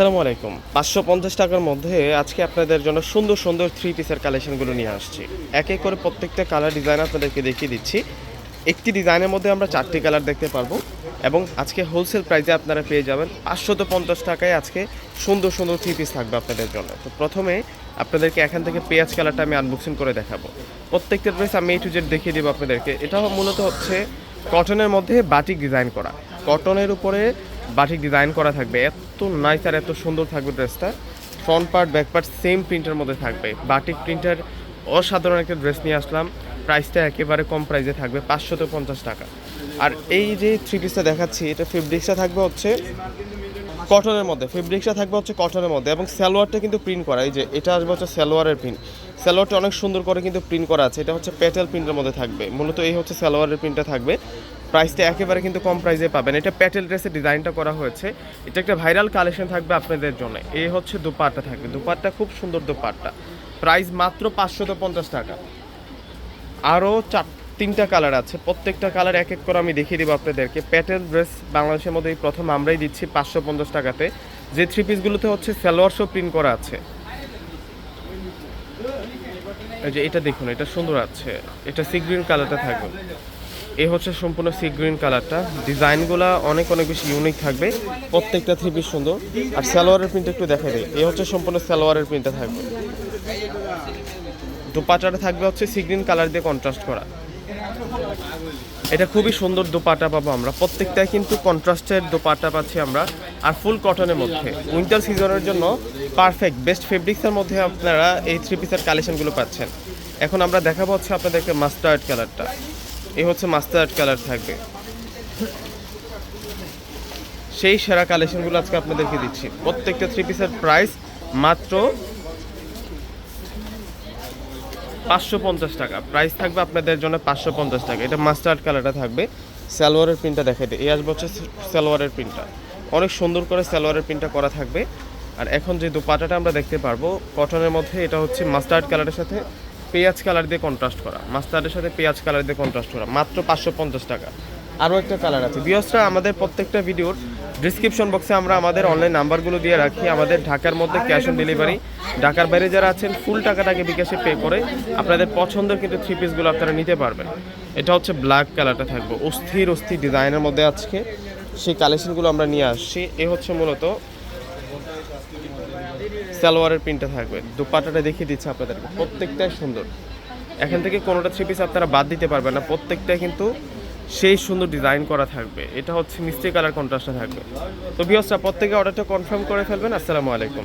আসসালামু আলাইকুম। পাঁচশো পঞ্চাশ টাকার মধ্যে আজকে আপনাদের জন্য সুন্দর সুন্দর থ্রি পিসের কালেকশনগুলো নিয়ে আসছি। এক এক করে প্রত্যেকটা কালার ডিজাইন আপনাদেরকে দেখিয়ে দিচ্ছি। একটি ডিজাইনের মধ্যে আমরা চারটি কালার দেখতে পারব এবং আজকে হোলসেল প্রাইসে আপনারা পেয়ে যাবেন পাঁচশত পঞ্চাশ টাকায় আজকে সুন্দর সুন্দর থ্রি পিস থাকবে আপনাদের জন্য। তো প্রথমে আপনাদেরকে এখান থেকে পেঁয়াজ কালারটা আমি আনবক্সিং করে দেখাবো। প্রত্যেকটা ড্রেস আমি এই টু জেড দেখিয়ে দেবো আপনাদেরকে। এটা মূলত হচ্ছে কটনের মধ্যে বাটিক ডিজাইন করা। কটনের উপরে বাটিক ডিজাইন করা থাকবে। এত নাইস আর এত সুন্দর থাকবে ড্রেসটা front part back part same প্রিন্টের মধ্যে থাকবে। বাটিক প্রিন্টার অসাধারণ একটা ড্রেস নিয়ে আসলাম। প্রাইসটা একেবারে কম প্রাইসে থাকবে, পাঁচশত পঞ্চাশ টাকা। আর এই যে থ্রি পিসটা দেখাচ্ছি, এটা ফেব্রিক্সটা থাকবে হচ্ছে কটনের মধ্যে। ফেব্রিক্সটা থাকবে হচ্ছে কটনের মধ্যে এবং সালোয়ারটা কিন্তু প্রিন্ট করা। এই যে এটা আসবে হচ্ছে সালোয়ারের প্রিন্ট সালোয়ারটা অনেক সুন্দর করে কিন্তু প্রিন্ট করা আছে। এটা হচ্ছে প্যাটেল প্রিন্টের মধ্যে থাকবে। মূলত এই হচ্ছে সালোয়ারের প্রিন্টটা থাকবে। প্রাইসটা একেবারে কিন্তু কম প্রাইসে পাবেন। এটা প্যাটেল ড্রেসের ডিজাইনটা করা হয়েছে। এটা একটা ভাইরাল কালেকশন থাকবে আপনাদের জন্য। এই হচ্ছে দুপাট্টা থাকবে। দুপাট্টা খুব সুন্দর দুপাট্টা। প্রাইস মাত্র পাঁচশত পঞ্চাশ টাকা। আরও চার, তিনটা কালার আছে। প্রত্যেকটা কালার এক এক করে আমি দেখিয়ে দেবো আপনাদেরকে। প্যাটেল ড্রেস বাংলাদেশের মধ্যে এই প্রথম আমরাই দিচ্ছি পাঁচশো পঞ্চাশ টাকাতে। যে থ্রি পিসগুলোতে হচ্ছে সালোয়ার শো প্রিন্ট করা আছে। এই যে এটা দেখুন, এটা সুন্দর আছে। এটা সি গ্রিন কালারটা থাকবে। এই হচ্ছে সম্পূর্ণ সি গ্রিন কালারটা ডিজাইনগুলো অনেক অনেক বেশি ইউনিক থাকবে। প্রত্যেকটা থ্রি পিস সুন্দর। আর সালোয়ারের প্রিন্ট একটু দেখা দেয় এই হচ্ছে সম্পূর্ণ সালোয়ারের প্রিন্টটা থাকবে। দোপাটাটা থাকবে হচ্ছে সি গ্রিন কালার দিয়ে কন্ট্রাস্ট করা। এটা খুবই সুন্দর দোপাটা পাবো আমরা। প্রত্যেকটাই কিন্তু কন্ট্রাস্টের দোপাটা পাচ্ছি আমরা। আর ফুল কটনের মধ্যে। উইন্টার সিজনের জন্য পারফেক্ট বেস্ট ফেব্রিক্সের মধ্যে আপনারা এই থ্রি পিসের কালেকশনগুলো পাচ্ছেন। এখন আমরা দেখাবো হচ্ছে আপনাদেরকে মাস্টার্ড কালারটা এই হচ্ছে মাস্টার্ড কালার থাকবে। সেই সেরা কালেকশনগুলো আজকে আপনাদেরকে দিচ্ছি। প্রত্যেকটা থ্রি পিসের প্রাইস মাত্র পাঁচশো পঞ্চাশ টাকা। প্রাইস থাকবে আপনাদের জন্য পাঁচশো পঞ্চাশ টাকা। এটা মাস্টার্ড কালারটা থাকবে। সালোয়ারের প্রিন্টটা দেখাই দিই। এই আসবে হচ্ছে সালোয়ারের প্রিন্টটা অনেক সুন্দর করে সালোয়ারের প্রিন্টটা করা থাকবে। আর এখন যে দোপাটাটা আমরা দেখতে পারব কটনের মধ্যে এটা হচ্ছে মাস্টার্ড কালারের সাথে পেঁয়াজ কালার দিয়ে কন্ট্রাস্ট করা। মাস্টার্ডের সাথে পেঁয়াজ কালার দিয়ে কন্ট্রাস্ট করা। মাত্র পাঁচশো পঞ্চাশ টাকা। আরও একটা কালার আছে। বিয়সরা আমাদের প্রত্যেকটা ভিডিওর ডিসক্রিপশন বক্সে আমরা আমাদের অনলাইন নাম্বারগুলো দিয়ে রাখি। আমাদের ঢাকার মধ্যে ক্যাশ অন ডেলিভারি ঢাকার বাইরে যারা আছেন ফুল টাকাটাকে বিকাশে পে করে আপনাদের পছন্দের কিন্তু থ্রি পিসগুলো আপনারা নিতে পারবেন। এটা হচ্ছে ব্ল্যাক কালারটা থাকবে। অস্থির অস্থির ডিজাইনের মধ্যে আজকে সেই কালেকশনগুলো আমরা নিয়ে আসছি। এ হচ্ছে মূলত সালোয়ারের প্রিন্টটা থাকবে। দুপাটাটা দেখিয়ে দিচ্ছে আপনাদেরকে। প্রত্যেকটাই সুন্দর। এখান থেকে কোনোটা থ্রি পিস আপনারা বাদ দিতে পারবেন না। প্রত্যেকটাই কিন্তু সেই সুন্দর ডিজাইন করা থাকবে। এটা হচ্ছে মিষ্টি কালার কন্ট্রাস্টটা থাকবে। তো বিহসটা প্রত্যেকে অর্ডারটা কনফার্ম করে ফেলবেন। আসসালামু আলাইকুম।